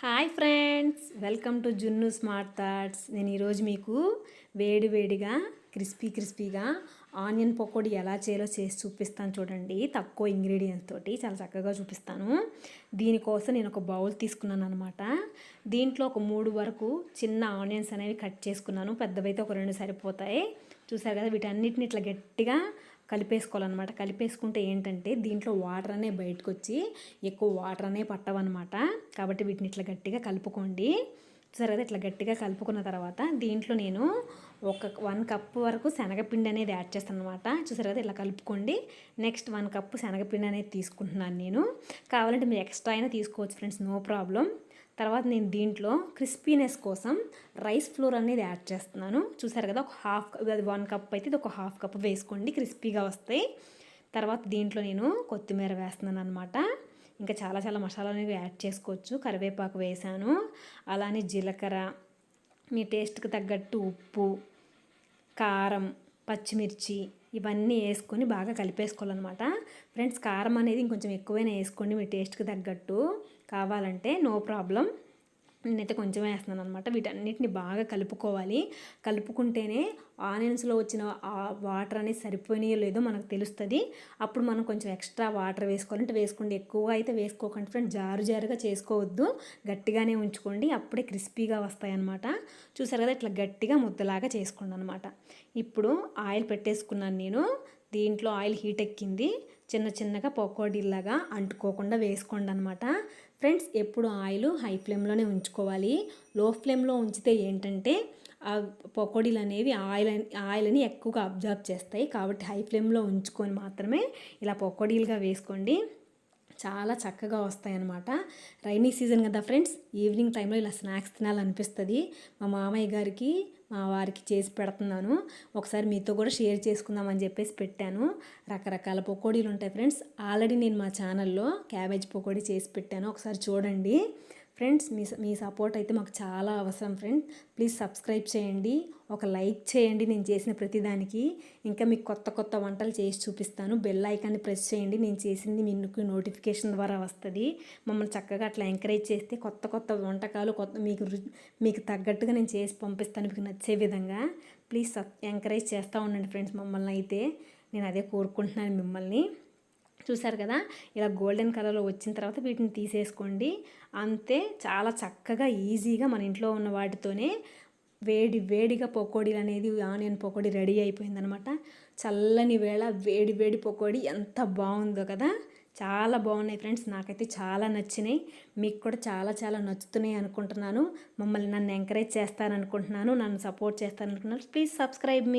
Hi friends welcome to Junnu smart thoughts. నేను ఈరోజు మీకు వేడి వేడిగా క్రిస్పీ క్రిస్పీగా ఆనియన్ పకోడీ ఎలా చేయాలో చేసి చూపిస్తాను చూడండి. తక్కువ ఇంగ్రీడియంట్స్ తోటి చాలా చక్కగా చూపిస్తాను. దీనికోసం నేను ఒక బౌల్ తీసుకున్నాను అనమాట దీంట్లో ఒక మూడు వరకు చిన్న ఆనియన్స్ అనేవి కట్ చేసుకున్నాను. పెద్దవైతే ఒక రెండు సరిపోతాయి. చూసారు కదా వీటన్నిటిని ఇట్లా గట్టిగా కలిపేసుకోవాలన్నమాట. కలిపేసుకుంటే ఏంటంటే దీంట్లో వాటర్ అనే బయటకు వచ్చి ఎక్కువ వాటర్ అనే పట్టవన్నమాట. కాబట్టి వీటిని ఇట్లా గట్టిగా కలుపుకోండి. సరే కదా ఇట్లా గట్టిగా కలుపుకున్న తర్వాత దీంట్లో నేను ఒక వన్ కప్ వరకు శనగపిండి అనేది యాడ్ చేస్తాను అనమాట చూసారు కదా ఇట్లా కలుపుకోండి. నెక్స్ట్ వన్ కప్ శనగపిండి అనేది తీసుకుంటున్నాను నేను. కావాలంటే మీరు ఎక్స్ట్రా అయినా తీసుకోవచ్చు ఫ్రెండ్స్ నో ప్రాబ్లం. తర్వాత నేను దీంట్లో క్రిస్పీనెస్ కోసం రైస్ ఫ్లోర్ అనేది యాడ్ చేస్తున్నాను. చూసారు కదా ఒక హాఫ్ అది వన్ కప్ అయితే ఇది ఒక హాఫ్ కప్ వేసుకోండి క్రిస్పీగా వస్తాయి. తర్వాత దీంట్లో నేను కొత్తిమీర వేస్తున్నాను అనమాట ఇంకా చాలా చాలా మసాలాలు అనేవి యాడ్ చేసుకోవచ్చు. కరివేపాకు వేసాను. అలానే జీలకర్ర మీ టేస్ట్కి తగ్గట్టు ఉప్పు కారం పచ్చిమిర్చి ఇవన్నీ వేసుకొని బాగా కలిపేసుకోవాలన్నమాట. ఫ్రెండ్స్ కారం అనేది ఇంకొంచెం ఎక్కువైనా వేసుకోండి మీ టేస్ట్కి తగ్గట్టు. కావాలంటే నో ప్రాబ్లం. నేనైతే కొంచెం వేస్తున్నాను అనమాట వీటన్నిటిని బాగా కలుపుకోవాలి. కలుపుకుంటేనే ఆనియన్స్లో వచ్చిన ఆ వాటర్ అనేది సరిపోయినాయో లేదో మనకు తెలుస్తుంది. అప్పుడు మనం కొంచెం ఎక్స్ట్రా వాటర్ వేసుకోవాలంటే వేసుకోండి. ఎక్కువగా అయితే వేసుకోకండి ఫ్రెండ్ జారు జారుగా చేసుకోవద్దు. గట్టిగానే ఉంచుకోండి. అప్పుడే క్రిస్పీగా వస్తాయన్నమాట. చూసారు కదా? ఇట్లా గట్టిగా ముద్దలాగా చేసుకోండి అనమాట ఇప్పుడు ఆయిల్ పెట్టేసుకున్నాను నేను. దీంట్లో ఆయిల్ హీట్ ఎక్కింది. చిన్న చిన్నగా పకోడీలాగా అంటుకోకుండా వేసుకోండి అనమాట ఫ్రెండ్స్ ఎప్పుడు ఆయిల్ హై ఫ్లేమ్లోనే ఉంచుకోవాలి. లో ఫ్లేమ్లో ఉంచితే ఏంటంటే ఆ పకోడీలు అనేవి ఆయిల్ ఆయిల్ని ఎక్కువగా అబ్జర్వ్ చేస్తాయి. కాబట్టి హై ఫ్లేమ్లో ఉంచుకొని మాత్రమే ఇలా పకోడీలుగా వేసుకోండి. చాలా చక్కగా వస్తాయన్నమాట. రైనీ సీజన్ కదా ఫ్రెండ్స్? ఈవినింగ్ టైంలో ఇలా స్నాక్స్ తినాలనిపిస్తుంది. మా మామయ్య గారికి మా వారికి చేసి పెడుతున్నాను. ఒకసారి మీతో కూడా షేర్ చేసుకుందామని చెప్పేసి పెట్టాను. రకరకాల పకోడీలు ఉంటాయి ఫ్రెండ్స్. ఆల్రెడీ నేను మా ఛానల్లో క్యాబేజ్ పకోడీ చేసి పెట్టాను. ఒకసారి చూడండి. ఫ్రెండ్స్ మీ మీ సపోర్ట్ అయితే మాకు చాలా అవసరం ఫ్రెండ్స్ ప్లీజ్ సబ్స్క్రైబ్ చేయండి. ఒక లైక్ చేయండి నేను చేసిన ప్రతిదానికి. ఇంకా మీకు కొత్త కొత్త వంటలు చేసి చూపిస్తాను. బెల్ ఐకాన్ని ప్రెస్ చేయండి. నేను చేసింది మీకు నోటిఫికేషన్ ద్వారా వస్తుంది. మమ్మల్ని చక్కగా అట్లా ఎంకరేజ్ చేస్తే కొత్త కొత్త వంటకాలు కొత్త మీకు మీకు తగ్గట్టుగా నేను చేసి పంపిస్తాను మీకు నచ్చే విధంగా. ప్లీజ్ ఎంకరేజ్ చేస్తూ ఉండండి ఫ్రెండ్స్ మమ్మల్ని అయితే. నేను అదే కోరుకుంటున్నాను మిమ్మల్ని. చూసారు కదా? ఇలా గోల్డెన్ కలర్లో వచ్చిన తర్వాత వీటిని తీసేసుకోండి. అంతే చాలా చక్కగా ఈజీగా మన ఇంట్లో ఉన్న వాటితోనే వేడి వేడిగా పకోడీలు అనేది ఆనియన్ పకోడీ రెడీ అయిపోయిందనమాట. చల్లని వేళ వేడి వేడి పకోడీ ఎంత బాగుందో కదా? చాలా బాగున్నాయి ఫ్రెండ్స్. నాకైతే చాలా నచ్చినాయి. మీకు కూడా చాలా చాలా నచ్చుతున్నాయి అనుకుంటున్నాను. మమ్మల్ని నన్ను ఎంకరేజ్ చేస్తారనుకుంటున్నాను. నన్ను సపోర్ట్ చేస్తారనుకుంటున్నాను. Please subscribe me